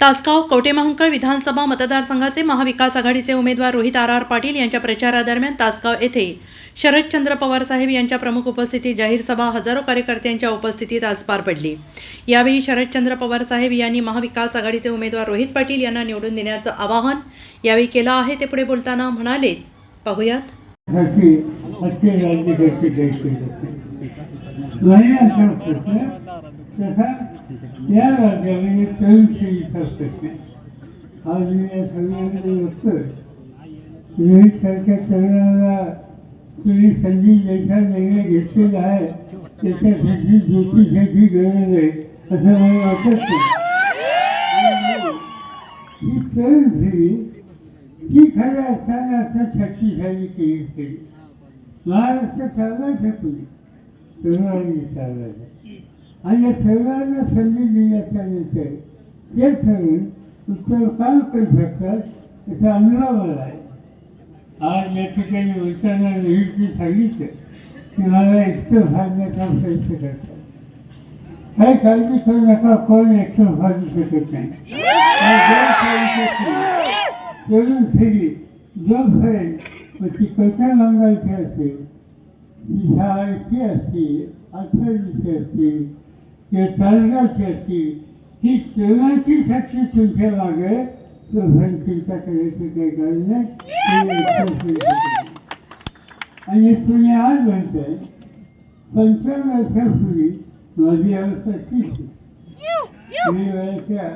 तासगाव कवटेमहांकळ विधानसभा मतदारसंघाचे महाविकास आघाडीचे उमेदवार रोहित आर आर पाटील यांच्या प्रचारादरम्यान तासगाव येथे शरदचंद्र पवार साहेब यांच्या प्रमुख उपस्थितीत जाहीर सभा हजारो कार्यकर्त्यांच्या उपस्थितीत आज पार पडली. यावेळी शरदचंद्र पवार साहेब यांनी महाविकास आघाडीचे उमेदवार रोहित पाटील यांना निवडून देण्याचं आवाहन यावेळी केलं आहे. ते पुढे बोलताना म्हणाले पाहुयात. तसा या राज्यामध्ये तरुणशैलीचा प्रश्न आज मी या सगळ्यांकडे बघतोय विविध सारख्या चरणाला तुम्ही संधी द्यायचा निर्णय घेतलेला आहे त्याच्यासाठी ज्योतिषाची गरज आहे असं मला वाटत नाही ही तरुण ती ही खरं असताना असं शक्तिशाली केली केली महाराष्ट्र चालवायचं तुम्ही तरुणांनी चालवायचं आणि या सर्वांना संधी दिल्याचा विषय. ते तरुण उत्तम काम करू शकतात याचा अनुभव मला आहे. आज या ठिकाणी बोलताना विहिरची सांगितलं की मला एकटं भागण्याचा प्रयत्न करतात. काही काळजी करू नका कोण एकटं भागू शकत नाही. करून ज्या फेरी जोपर्यंत मग ती कथा मागायची असेल ती शाळेची असतील आठवडीची असतील किंवा तालगावची असतील ही तरुणाची साक्षी तुमच्या मागे तोपर्यंत चिंता करायचं काही कारण नाही. आणि तुम्ही आज म्हणताय पंचावन्न वर्षापूर्वी माझी अवस्था तीच मी वयाच्या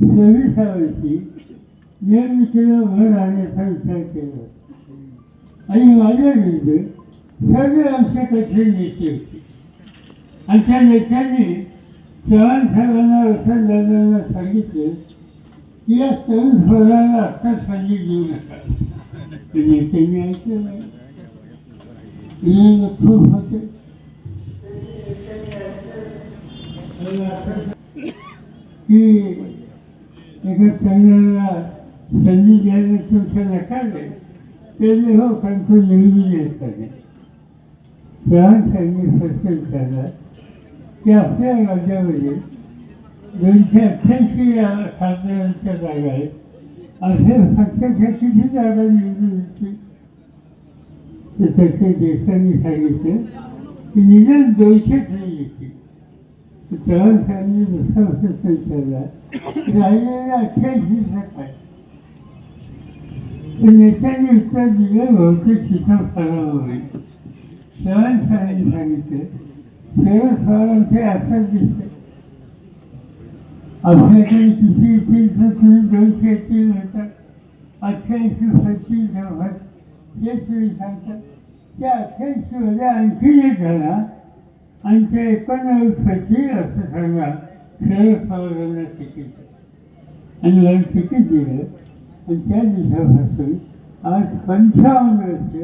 सव्वीसा वर्षी निर्मितीला भर आणण्याचा विचार केला. आणि माझ्या विरुद्ध सगळे सर्व कठीण नेते होते. अशा नेत्यांनी चव्हाण साहेबांना वसंतदादांना सांगितले की या तरुण स्वराला अक्का संधी देऊ नका. ते नेत्यांनी ऐकलं नाही. खूप होते. की एका संघाला संधी द्यायला तुमच्या नकार हो, आहे ते हो त्यांचं तो निवडून असताना चव्हाण साहेबांनी फसवेल झाला. की आपल्या राज्यामध्ये दोनशे अठ्ठ्याऐंशी खासदारांच्या जागा आहेत असे पक्षाच्या किती जागा निवडून येते तर तसे देशांनी सांगितलं की निदान दोनशे तरी येतील चव्हाण साहेबांनी दुसरा प्रश्न विचारला की राहिलेल्या अठ्ठ्याऐंशीचा काय नेत्यांनी उत्तर दिलं बहुतेक तिथं फराव होईल चव्हाण साहेबांनी सांगितलं सर्व स्वारांचे दिसते. आपल्याकडे किती येतील तर तुम्ही दोनशे तीन होतात. अठ्ठ्याऐंशी पंचवीस जवळपास ते तुम्ही सांगतात त्या अठ्ठ्याऐंशीमध्ये आणखी एक झाला. आणि ते एकोणनव्वद पंचवीस असं सांगा. शरद पवारांना तिकीट आणि मला तिकीट दिलं आणि त्या दिवसापासून आज पंचावन्न वर्ष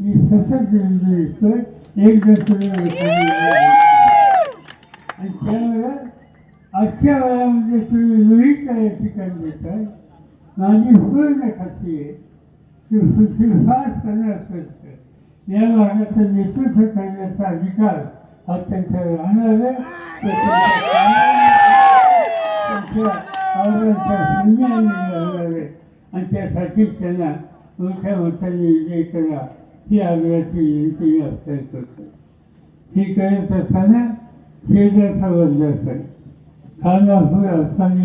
मी सतत निवडून येतोय एक दशक आणि त्यामुळे आजच्या वयामध्ये तुम्ही रोहित या ठिकाणी देताय माझी पूर्ण खात्री आहे की पुढचे पाच स्वच्छ या भागाचं नेतृत्व करण्याचा अधिकार हा त्यांचा राहणार आहे राहणार आहे आणि त्यासाठी त्यांना मोठ्या मोठ्याने विजय करा ही आग्रहाची विनंती मी आपल्याला ही करत असताना शेजारचा मतदारसंघ खानापूर असताना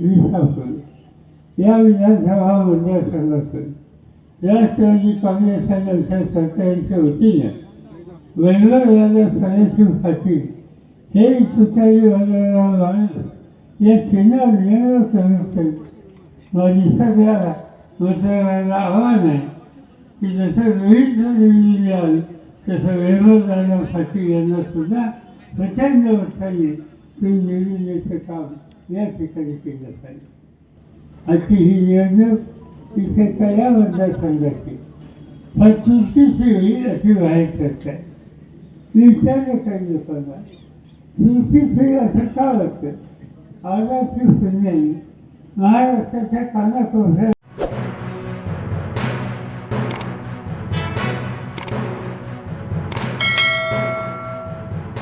विसापूर या विधानसभा मतदारसंघातून राष्ट्रवादी काँग्रेस आणि आमच्या सरकारच्या वतीने वतीनं वेगवेगळ्या सदाशिव पाटील हे तुतारी वाजवणारा माणूस या तिन्ही वेगळं करत माझी सगळ्या मतदारांना आव्हान आहे. की जसं रोहित निवडून आहे तसं वैभवदादा पाटील यांना सुद्धा प्रचंड अर्थाने तुम्ही निवडण्याचं काम या ठिकाणी केलं पाहिजे. अशी ही निवडणूक विशेषतः या मतदारसंघाची. फटुकीची होईल अशी बाहेर चर्चा आहे मी विचारलं काही लोकांना चुकीची होईल असं का वाटतं? आगाशी पुण्याने महाराष्ट्राच्या कानाकोपऱ्या